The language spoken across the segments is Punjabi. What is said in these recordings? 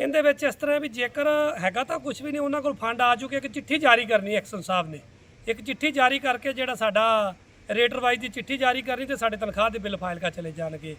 ਇਹਦੇ ਵਿੱਚ ਇਸ ਤਰ੍ਹਾਂ ਵੀ ਜੇਕਰ ਹੈਗਾ ਤਾਂ ਕੁਝ ਵੀ ਨਹੀਂ, ਉਹਨਾਂ ਕੋਲ ਫੰਡ ਆ ਚੁੱਕੇ ਇੱਕ ਚਿੱਠੀ ਜਾਰੀ ਕਰਨੀ ਐਕਸ਼ਨ ਸਾਹਿਬ ਨੇ। ਇੱਕ ਚਿੱਠੀ ਜਾਰੀ ਕਰਕੇ ਜਿਹੜਾ ਸਾਡਾ ਰੇਟਰ ਵਾਈਜ਼ ਦੀ ਚਿੱਠੀ ਜਾਰੀ ਕਰਨੀ ਤੇ ਸਾਡੇ ਤਨਖਾਹ ਦੇ ਬਿੱਲ ਫਾਈਲ ਕਰ ਚਲੇ ਜਾਣਗੇ।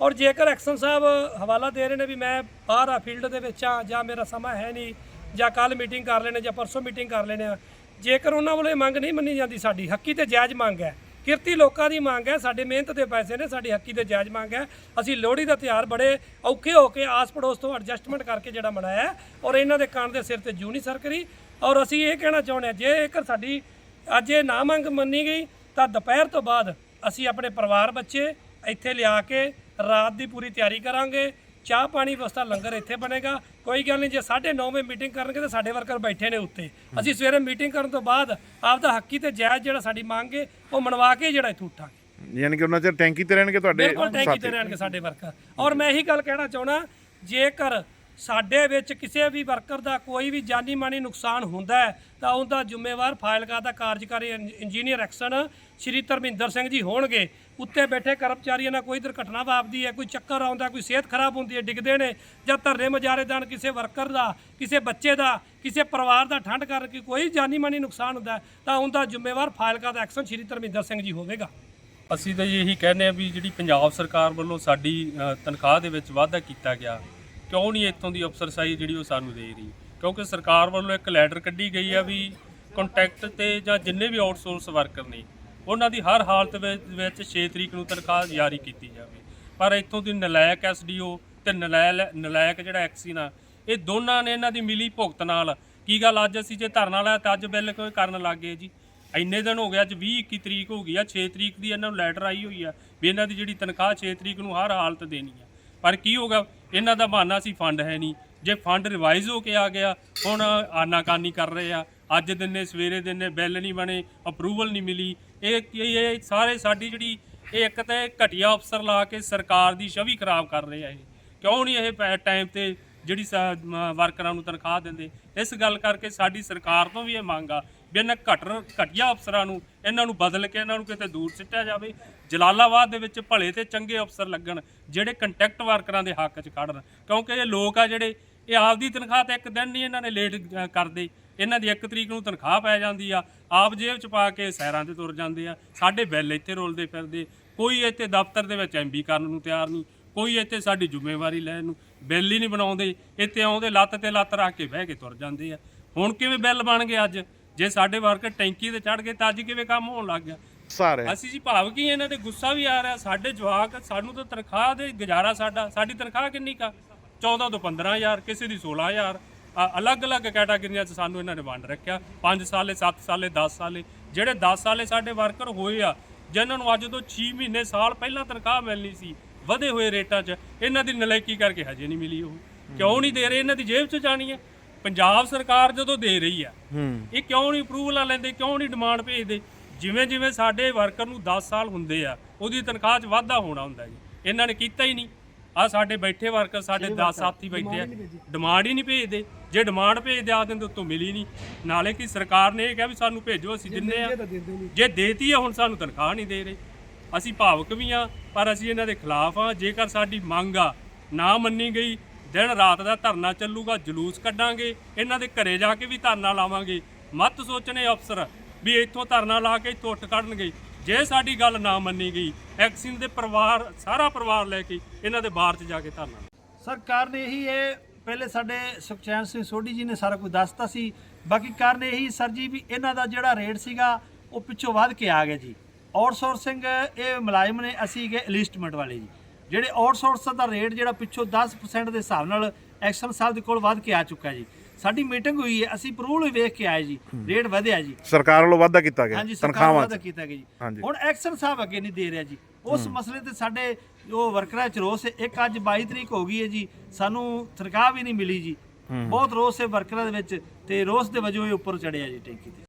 ਔਰ ਜੇਕਰ ਐਕਸ਼ਨ ਸਾਹਿਬ ਹਵਾਲਾ ਦੇ ਰਹੇ ਨੇ ਵੀ ਮੈਂ ਬਾਹਰ ਆ ਫੀਲਡ ਦੇ ਵਿੱਚ ਆ ਜਾਂ ਮੇਰਾ ਸਮਾਂ ਹੈ ਨਹੀਂ ਜਾਂ ਕੱਲ ਮੀਟਿੰਗ ਕਰ ਲੈਣੇ ਜਾਂ ਪਰਸੋਂ ਮੀਟਿੰਗ ਕਰ ਲੈਣੇ ਆ, ਜੇਕਰ ਉਹਨਾਂ ਵੱਲੋਂ ਇਹ ਮੰਗ ਨਹੀਂ ਮੰਨੀ ਜਾਂਦੀ ਸਾਡੀ, ਹੱਕੀ ਤੇ ਜਾਇਜ਼ ਮੰਗ ਹੈ। ਕਿਰਤੀ ਲੋਕਾਂ ਦੀ ਮੰਗ ਹੈ, ਸਾਡੇ ਮਿਹਨਤ ਦੇ ਪੈਸੇ ਨੇ, ਸਾਡੀ ਹੱਕੀ ਤੇ ਜਾਇਜ਼ ਮੰਗ ਹੈ। ਅਸੀਂ ਲੋਹੜੀ ਦਾ ਤਿਉਹਾਰ ਬੜੇ ਔਖੇ ਹੋ ਕੇ ਆਸ ਪੜੋਸ ਤੋਂ ਐਡਜਸਟਮੈਂਟ ਕਰਕੇ ਜਿਹੜਾ ਮਨਾਇਆ ਔਰ ਇਹਨਾਂ ਦੇ ਕੰਨ ਦੇ ਸਿਰ ਤੇ ਜੂ ਨਹੀਂ ਸਰਕਰੀ। ਔਰ ਅਸੀਂ ਇਹ ਕਹਿਣਾ ਚਾਹੁੰਦੇ ਹਾਂ ਜੇ ਜੇਕਰ ਸਾਡੀ ਅੱਜ ਇਹ ਨਾ ਮੰਗ ਮੰਨੀ ਗਈ, ਤਾਂ ਦੁਪਹਿਰ ਤੋਂ ਬਾਅਦ ਅਸੀਂ ਆਪਣੇ ਪਰਿਵਾਰ ਬੱਚੇ ਇੱਥੇ ਲਿਆ ਕੇ ਰਾਤ ਦੀ ਪੂਰੀ ਤਿਆਰੀ ਕਰਾਂਗੇ। ਚਾਹ ਪਾਣੀ ਵਸਤਾ ਲੰਗਰ ਇੱਥੇ ਬਣੇਗਾ। ਕੋਈ ਗੱਲ ਨਹੀਂ ਜੇ 9:30 ਵਜੇ ਮੀਟਿੰਗ ਕਰਨਗੇ ਤਾਂ ਸਾਡੇ ਵਰਕਰ ਬੈਠੇ ਨੇ ਉੱਤੇ। ਅਸੀਂ ਸਵੇਰੇ ਮੀਟਿੰਗ ਕਰਨ ਤੋਂ ਬਾਅਦ ਆਪਦਾ ਹੱਕੀ ਤੇ ਜਾਇਜ਼ ਜਿਹੜਾ ਸਾਡੀ ਮੰਗ ਹੈ ਉਹ ਮਨਵਾ ਕੇ ਜਿਹੜਾ ਇੱਥੋਂ ਉੱਠਾਂਗੇ। ਯਾਨੀ ਕਿ ਉਹਨਾਂ ਚਿਰ ਟੈਂਕੀ ਤੇ ਰਹਿਣਗੇ ਤੁਹਾਡੇ ਬਿਲਕੁਲ ਟੈਂਕੀ ਤੇ ਰਹਿਣਗੇ ਸਾਡੇ ਵਰਕਰ। ਔਰ ਮੈਂ ਇਹੀ ਗੱਲ ਕਹਿਣਾ ਚਾਹੁੰਦਾ ਜੇਕਰ ਸਾਡੇ ਵਿੱਚ ਕਿਸੇ ਵੀ ਵਰਕਰ ਦਾ ਕੋਈ ਵੀ ਜਾਨੀ ਮਾਨੀ ਨੁਕਸਾਨ ਹੁੰਦਾ ਹੈ, ਤਾਂ ਉਹਦਾ ਜ਼ਿੰਮੇਵਾਰ ਫਾਇਲਕਾ ਦਾ ਕਾਰਜਕਾਰੀ ਇੰਜ- ਇੰਜੀਨੀਅਰ ਐਕਸ਼ਨ ਸ਼੍ਰੀ ਧਰਮਿੰਦਰ ਸਿੰਘ ਜੀ ਹੋਣਗੇ। ਉੱਤੇ ਬੈਠੇ ਕਰਮਚਾਰੀਆਂ ਨਾਲ ਕੋਈ ਦੁਰਘਟਨਾ ਵਾਪਦੀ ਹੈ, ਕੋਈ ਚੱਕਰ ਆਉਂਦਾ, ਕੋਈ ਸਿਹਤ ਖਰਾਬ ਹੁੰਦੀ ਹੈ, ਡਿੱਗਦੇ ਨੇ ਜਾਂ ਧਰਨੇ ਮੁਜ਼ਾਹਰੇਦਾਨ ਕਿਸੇ ਵਰਕਰ ਦਾ, ਕਿਸੇ ਬੱਚੇ ਦਾ, ਕਿਸੇ ਪਰਿਵਾਰ ਦਾ ਠੰਡ ਕਰਕੇ ਕੋਈ ਜਾਨੀ ਮਾਨੀ ਨੁਕਸਾਨ ਹੁੰਦਾ ਤਾਂ ਉਹਦਾ ਜ਼ਿੰਮੇਵਾਰ ਫਾਇਲਕਾ ਦਾ ਐਕਸ਼ਨ ਸ਼੍ਰੀ ਧਰਮਿੰਦਰ ਸਿੰਘ ਜੀ ਹੋਵੇਗਾ। ਅਸੀਂ ਤਾਂ ਇਹੀ ਕਹਿੰਦੇ ਆ ਵੀ ਜਿਹੜੀ ਪੰਜਾਬ ਸਰਕਾਰ ਵੱਲੋਂ ਸਾਡੀ ਤਨਖਾਹ ਦੇ ਵਿੱਚ ਵਾਧਾ ਕੀਤਾ ਗਿਆ ਕਿਉਂ ਨਹੀਂ ਇੱਥੋਂ ਦੀ ਅਫਸਰਸ਼ਾਹੀ ਜਿਹੜੀ ਉਹ ਸਾਨੂੰ ਦੇ ਰਹੀ? ਕਿਉਂਕਿ ਸਰਕਾਰ ਵੱਲੋਂ ਇੱਕ ਲੈਟਰ ਕੱਢੀ ਗਈ ਆ ਵੀ ਕੰਟੈਕਟ ਤੇ ਜਾਂ ਜਿੰਨੇ ਵੀ ਆਊਟਸੋਰਸ ਵਰਕਰ ਨੇ, ਉਹਨਾਂ ਦੀ ਹਰ ਹਾਲਤ ਵਿੱਚ ਵਿੱਚ 6 ਤਰੀਕ ਨੂੰ ਤਨਖਾਹ ਜਾਰੀ ਕੀਤੀ ਜਾਵੇ। ਪਰ ਇੱਥੋਂ ਦੀ ਨਲਾਇਕ ਐਸਡੀਓ ਤੇ ਨਲਾਇਕ ਨਲਾਇਕ ਜਿਹੜਾ ਐਕਸੀਨਾ ਇਹ ਦੋਨਾਂ ਨੇ ਇਹਨਾਂ ਦੀ ਮਿਲੀ ਭੁਗਤ ਨਾਲ। ਕੀ ਗੱਲ ਅੱਜ ਅਸੀਂ ਜੇ ਧਰਨਾ ਲਾਇਆ ਤਾਂ ਅੱਜ ਬਿੱਲ ਕੋਈ ਕਰਨ ਲੱਗ ਗਏ ਜੀ? ਇੰਨੇ ਦਿਨ ਹੋ ਗਏ, ਅੱਜ 20 21 ਤਰੀਕ ਹੋ ਗਈ ਆ 6 ਤਰੀਕ ਦੀ ਇਹਨਾਂ ਨੂੰ ਲੈਟਰ ਆਈ ਹੋਈ ਆ ਵੀ ਇਹਨਾਂ ਦੀ ਜਿਹੜੀ ਤਨਖਾਹ 6 ਤਰੀਕ ਨੂੰ ਹਰ ਹਾਲਤ ਦੇਣੀ ਆ। ਪਰ ਕੀ ਹੋਗਾ ਇਹਨਾਂ ਦਾ ਬਹਾਨਾ ਸੀ ਫੰਡ ਹੈ ਨਹੀਂ। ਜੇ ਫੰਡ ਰਿਵਾਈਜ਼ ਹੋ ਕੇ ਆ ਗਿਆ, ਹੁਣ ਆਨਾਕਾਨੀ ਕਰ ਰਹੇ ਆ। ਅੱਜ ਦਿਨੇ, ਸਵੇਰੇ ਦਿਨੇ, ਬਿੱਲ ਨਹੀਂ ਬਣੇ ਅਪਰੂਵਲ ਨਹੀਂ ਮਿਲੀ। ਇਹ ਇਹ ਸਾਰੇ ਸਾਡੀ ਜਿਹੜੀ, ਇਹ ਇੱਕ ਤਾਂ ਘਟੀਆ ਅਫਸਰ ਲਾ ਕੇ ਸਰਕਾਰ ਦੀ ਛਵੀ ਖਰਾਬ ਕਰ ਰਹੇ ਆ ਇਹ। ਕਿਉਂ ਨਹੀਂ ਇਹ ਟਾਈਮ ਤੇ ਜਿਹੜੀ ਸਾ- ਵਰਕਰਾਂ ਨੂੰ ਤਨਖਾਹ ਦਿੰਦੇ? ਇਸ ਗੱਲ ਕਰਕੇ ਸਾਡੀ ਸਰਕਾਰ ਤੋਂ ਵੀ ਇਹ ਮੰਗ ਆ ਵੀ ਇਹਨਾਂ ਘਟਰ ਘਟੀਆ ਅਫਸਰਾਂ ਨੂੰ, ਇਹਨਾਂ ਨੂੰ ਬਦਲ ਕੇ ਇਹਨਾਂ ਨੂੰ ਕਿਤੇ ਦੂਰ ਸਿੱਟਿਆ ਜਾਵੇ। ਜਲਾਲਾਬਾਦ ਦੇ ਵਿੱਚ ਭਲੇ ਤੇ ਚੰਗੇ ਅਫਸਰ ਲੱਗਣ, ਜਿਹੜੇ ਕੰਟੈਕਟ ਵਰਕਰਾਂ ਦੇ ਹੱਕ 'ਚ ਖੜਨ ਕਿਉਂਕਿ ਇਹ ਲੋਕ ਆ ਜਿਹੜੇ, ਇਹ ਆਪਦੀ ਤਨਖਾਹ ਤਾਂ ਇੱਕ ਦਿਨ ਨਹੀਂ ਇਹਨਾਂ ਨੇ ਲੇਟ ਕਰਦੇ। ਇਹਨਾਂ ਦੀ ਇੱਕ ਤਰੀਕ ਨੂੰ ਤਨਖਾਹ ਪੈ ਜਾਂਦੀ ਆ, ਆਪ ਜੇਬ 'ਚ ਪਾ ਕੇ ਸੈਰਾਂ ਤੇ ਤੁਰ ਜਾਂਦੇ ਆ। ਸਾਡੇ ਬਿੱਲ ਇੱਥੇ ਰੋਲਦੇ ਫਿਰਦੇ। ਕੋਈ ਇੱਥੇ ਦਫ਼ਤਰ ਦੇ ਵਿੱਚ ਐਮਬੀ ਕਰਨ ਨੂੰ ਤਿਆਰ ਨਹੀਂ। ਕੋਈ ਇੱਥੇ ਸਾਡੀ ਜ਼ਿੰਮੇਵਾਰੀ ਲੈਣ ਨੂੰ ਬਿੱਲ ਹੀ ਨਹੀਂ ਬਣਾਉਂਦੇ। ਇੱਥੇ ਆਉਂਦੇ ਲੱਤ ਤੇ ਲੱਤ ਰੱਖ ਕੇ ਬਹਿ ਕੇ ਤੁਰ ਜਾਂਦੇ ਆ। ਹੁਣ ਕਿਵੇਂ ਬਿੱਲ ਬਣ ਗਏ ਅੱਜ? ਜੇ ਸਾਡੇ ਵਰਕਰ ਟੈਂਕੀ ਤੇ ਚੜ ਗਏ ਤਾਂ ਅੱਜ ਕਿਵੇਂ ਕੰਮ ਹੋਣ ਲੱਗ ਗਿਆ? ਸਾਰੇ। ਅਸੀਂ ਜੀ ਭਾਵ ਕੀ ਇਹਨਾਂ ਤੇ ਗੁੱਸਾ ਵੀ ਆ ਰਿਹਾ ਸਾਡੇ ਜਵਾਕ ਸਾਨੂੰ ਤਾਂ ਤਨਖਾਹ ਦੇ ਗੁਜ਼ਾਰਾ ਸਾਡਾ ਸਾਡੀ ਤਨਖਾਹ ਕਿੰਨੀ ਕਾ 14 ਤੋਂ 15000 ਕਿਸੇ ਦੀ 16000 ਆ- ਅਲੱਗ-ਅਲੱਗ ਕੈਟਾਗਰੀਆਂ 'ਚ ਸਾਨੂੰ ਇਹਨਾਂ ਨੇ ਵੰਡ ਰੱਖਿਆ। 5 ਸਾਲੇ 7 ਸਾਲੇ 10 ਸਾਲੇ। ਜਿਹੜੇ 10 ਸਾਲੇ ਸਾਡੇ ਵਰਕਰ ਹੋਏ ਆ ਜਿਨ੍ਹਾਂ ਨੂੰ ਅੱਜ ਤੋਂ 6 ਮਹੀਨੇ ਸਾਲ ਪਹਿਲਾਂ ਤਨਖਾਹ ਮਿਲਣੀ ਸੀ ਵਧੇ ਹੋਏ ਰੇਟਾਂ 'ਚ ਇਹਨਾਂ ਦੀ ਨਲਾਇਕੀ ਕਰਕੇ ਹਜੇ ਨਹੀਂ ਮਿਲੀ ਉਹ। ਕਿਉਂ ਨਹੀਂ ਦੇ ਰਹੇ? ਇਹਨਾਂ ਦੀ ਜੇਬ 'ਚ ਜਾਣੀ ਹੈ ਪੰਜਾਬ ਸਰਕਾਰ ਜਦੋਂ ਦੇ ਰਹੀ ਆ ਹੂੰ। ਇਹ ਕਿਉਂ ਨਹੀਂ ਅਪਰੂਵਲ ਲੈਂਦੇ ਕਿਉਂ ਨਹੀਂ ਡਿਮਾਂਡ ਭੇਜਦੇ? ਜਿਵੇਂ ਜਿਵੇਂ ਸਾਡੇ ਵਰਕਰ ਨੂੰ 10 ਸਾਲ ਹੁੰਦੇ ਆ ਉਹਦੀ ਤਨਖਾਹ 'ਚ ਵਾਧਾ ਹੋਣਾ ਹੁੰਦਾ ਜੀ। ਇਹਨਾਂ ਨੇ ਕੀਤਾ ਹੀ ਨਹੀਂ। ਆ ਸਾਡੇ ਬੈਠੇ ਵਰਕਰ ਸਾਡੇ 10 ਸਾਥੀ ਬੈਠੇ ਆ। ਡਿਮਾਂਡ ਹੀ ਨਹੀਂ ਭੇਜਦੇ। ਜੇ ਡਿਮਾਂਡ ਭੇਜਦੇ ਆ ਦਿਨ ਉੱਤੋਂ ਮਿਲੀ ਨਹੀਂ। ਨਾਲੇ ਕਿ ਸਰਕਾਰ ਨੇ ਇਹ ਕਿਹਾ ਵੀ ਸਾਨੂੰ ਭੇਜੋ ਅਸੀਂ ਦਿੰਨੇ ਆ। ਜੇ ਦੇਤੀ ਆ ਹੁਣ ਸਾਨੂੰ ਤਨਖਾਹ ਨਹੀਂ ਦੇ ਰਹੇ। ਅਸੀਂ ਭਾਵਕ ਵੀ ਆ ਪਰ ਅਸੀਂ ਇਹਨਾਂ ਦੇ ਖਿਲਾਫ ਆ। ਜੇਕਰ ਸਾਡੀ ਮੰਗ ਆ ਨਾ ਮੰਨੀ ਗਈ ਦਿਨ ਰਾਤ ਦਾ ਧਰਨਾ ਚੱਲੂਗਾ, ਜਲੂਸ ਕੱਢਾਂਗੇ, ਇਹਨਾਂ ਦੇ ਘਰੇ ਜਾ ਕੇ ਵੀ ਧਰਨਾ ਲਾਵਾਂਗੇ। ਮਤ ਸੋਚਣੇ ਅਫਸਰ ਵੀ ਇੱਥੋਂ ਧਰਨਾ ਲਾ ਕੇ ਇੱਥੋਂ ਉੱਠ ਕੱਢਣਗੇ। ਜੇ ਸਾਡੀ ਗੱਲ ਨਾ ਮੰਨੀ ਗਈ, ਐਕਸਿਨ ਦੇ ਪਰਿਵਾਰ, ਸਾਰਾ ਪਰਿਵਾਰ ਲੈ ਕੇ ਇਹਨਾਂ ਦੇ ਬਾਹਰ 'ਚ ਜਾ ਕੇ ਧਰਨਾ ਸਰ, ਕਾਰਨ ਇਹੀ ਹੈ, ਪਹਿਲੇ ਸਾਡੇ ਸੁਖਚੈਨ ਸਿੰਘ ਸੋਢੀ ਜੀ ਨੇ ਸਾਰਾ ਕੁਝ ਦੱਸਤਾ ਸੀ। ਬਾਕੀ ਕਾਰਨ ਇਹੀ ਸਰ ਜੀ ਵੀ ਇਹਨਾਂ ਦਾ ਜਿਹੜਾ ਰੇਟ ਸੀਗਾ, ਉਹ ਪਿੱਛੋਂ ਵੱਧ ਕੇ ਆ ਗਿਆ ਜੀ। ਆਊਟਸੋਰਸਿੰਗ ਇਹ ਮੁਲਾਜ਼ਮ ਨੇ, ਅਸੀਂ ਗਏ ਲਿਸਟਮੈਂਟ ਵਾਲੇ ਜੀ। ਜਿਹੜੇ ਆਊਟਸੋਰਸ ਦਾ ਰੇਟ ਜਿਹੜਾ ਪਿੱਛੋਂ 10% ਦੇ ਹਿਸਾਬ ਨਾਲ ਐਕਸ਼ਨ ਸਾਹਿਬ ਦੇ ਕੋਲ ਵੱਧ ਕੇ ਆ ਚੁੱਕਾ ਜੀ। ਸਾਡੀ ਮੀਟਿੰਗ ਹੋਈ ਹੈ ਅਸੀਂ ਪ੍ਰੂਵਲ ਵੇਖ ਕੇ ਆਏ ਜੀ ਰੇਟ ਵਧਿਆ ਜੀ। ਸਰਕਾਰ ਵੱਲੋਂ ਵਾਅਦਾ ਕੀਤਾ ਗਿਆ ਤਨਖਾਹਾਂ ਵਾਅਦਾ ਕੀਤਾ ਗਿਆ ਜੀ। ਹੁਣ ਐਕਸ਼ਨ ਸਾਹਿਬ ਅੱਗੇ ਨਹੀਂ ਦੇ ਰਿਹਾ ਜੀ। ਉਸ ਮਸਲੇ ਤੇ ਸਾਡੇ ਜੋ ਵਰਕਰਾਂ ਚ ਰੋਸ ਹੈ ਇੱਕ ਅੱਜ 22 ਤਰੀਕ ਹੋ ਗਈ ਹੈ ਜੀ ਸਾਨੂੰ ਤਨਖਾਹ ਵੀ ਨਹੀਂ ਮਿਲੀ ਜੀ। ਬਹੁਤ ਰੋਸ ਹੈ ਵਰਕਰਾਂ ਦੇ ਵਿੱਚ ਤੇ ਰੋਸ ਦੇ ਵਜੋਂ ਇਹ ਉੱਪਰ ਚੜਿਆ ਜੀ ਟੈਂਕੀ ਤੇ।